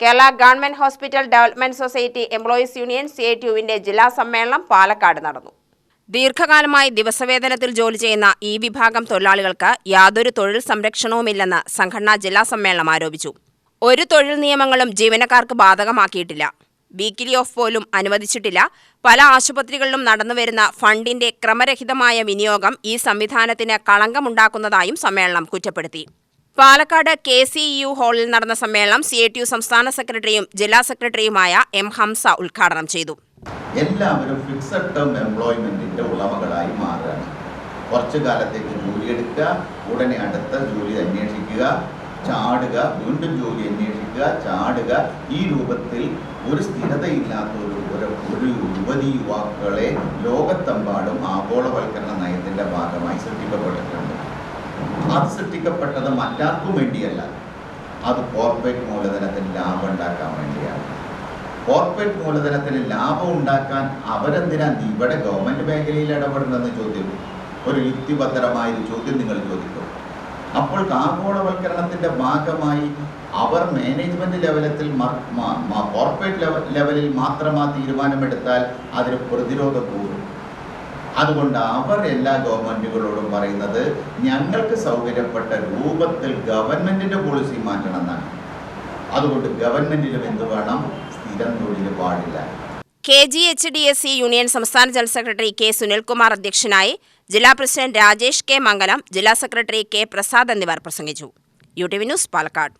Kerala government hospital development society employees union C I ടിയുവിന്റെ ജില്ലാ സമ്മേളനം പാലക്കാട് നടന്നു. ദീർഘകാലമായി ദിവസവേതനത്തിൽ ജോലി ചെയ്യുന്ന ഈ വിഭാഗം തൊഴിലാളികൾക്ക് യാതൊരു തൊഴിൽ സംരക്ഷണവുമില്ലെന്ന് സംഘടനാ ജില്ലാ സമ്മേളനം ആരോപിച്ചു. ഒരു തൊഴിൽ നിയമങ്ങളും ജീവനക്കാർക്ക് ബാധകമാക്കിയിട്ടില്ല. വീക്കിലി ഓഫ് പോലും അനുവദിച്ചിട്ടില്ല. പല ആശുപത്രികളിലും നടന്നുവരുന്ന ഫണ്ടിന്റെ ക്രമരഹിതമായ വിനിയോഗം ഈ സംവിധാനത്തിന് കളങ്കമുണ്ടാക്കുന്നതായും സമ്മേളനം കുറ്റപ്പെടുത്തി. പാലക്കാട് കെ സി യു ഹാളിൽ നടന്ന സമ്മേളനം സി ടി യു സംസ്ഥാന സെക്രട്ടറിയും ജില്ലാ സെക്രട്ടറിയുമായ എം ഹംസ ഉദ്ഘാടനം ചെയ്തു. എല്ലാവരും ഫിക്സഡ് ടേം എംപ്ലോയ്മെന്റിന്റെ ഉടമകളായി മാറുകയാണ്. കുറച്ചു കാലത്തേക്ക് ജോലി എടുക്കുക ഉടനെ അടുത്ത ജോലി അന്വേഷിക്കുക ചാടുക വീണ്ടും ജോലി അന്വേഷിക്കുക ചാടുക. ഈ രൂപത്തിൽ ഒരു സ്ഥിരതയില്ലാത്ത ഒരു ഒരു- യുവതി യുവാക്കളെ ലോകത്തെമ്പാടും ആഗോളവൽക്കരണ നയത്തിന്റെ ഭാഗമായി സൃഷ്ടിക്കപ്പെട്ടിട്ടുണ്ട് അത് സൃഷ്ടിക്കപ്പെട്ടത് മറ്റാർക്കും വേണ്ടിയല്ല. അത് കോർപ്പറേറ്റ് മൂലധനത്തിന് ലാഭം ഉണ്ടാക്കാൻ വേണ്ടിയാണ്. കോർപ്പറേറ്റ് മൂലധനത്തിന് ലാഭം ഉണ്ടാക്കാൻ അവരെന്തിനാ ഇവിടെ ഗവൺമെന്റ് മേഖലയിൽ ഇടപെടണമെന്ന് ചോദ്യം? ഒരു യുക്തിഭദ്രമായ ഒരു ചോദ്യം നിങ്ങൾ ചോദിക്കും. അപ്പോൾ ആഗോളവൽക്കരണത്തിന്റെ ഭാഗമായി അവർ മാനേജ്മെന്റ് ലെവലത്തിൽ കോർപ്പറേറ്റ് ലെവലിൽ മാത്രം ആ തീരുമാനമെടുത്താൽ അതിന് പ്രതിരോധ കൂടും. അതുകൊണ്ട് അവർ എല്ലാ ഗവൺമെന്റുകളോടും പറയുന്നത് ഞങ്ങൾക്ക് സൗകര്യപ്പെട്ട രൂപത്തിൽ ഗവൺമെന്റിന്റെ പോളിസി മാറ്റണം എന്നാണ് അതുകൊണ്ട് ഗവൺമെന്റിലും എന്ത് വേണം? സ്ഥിരം തൊഴിൽ പാടില്ല. K G H D S C union സംസ്ഥാന ജനറൽ സെക്രട്ടറി കെ സുനിൽകുമാർ അധ്യക്ഷനായി ജില്ലാ പ്രസിഡന്റ് രാജേഷ് കെ മംഗലം ജില്ലാ സെക്രട്ടറി കെ പ്രസാദ് എന്നിവർ പ്രസംഗിച്ചു. U T V news Palakkad.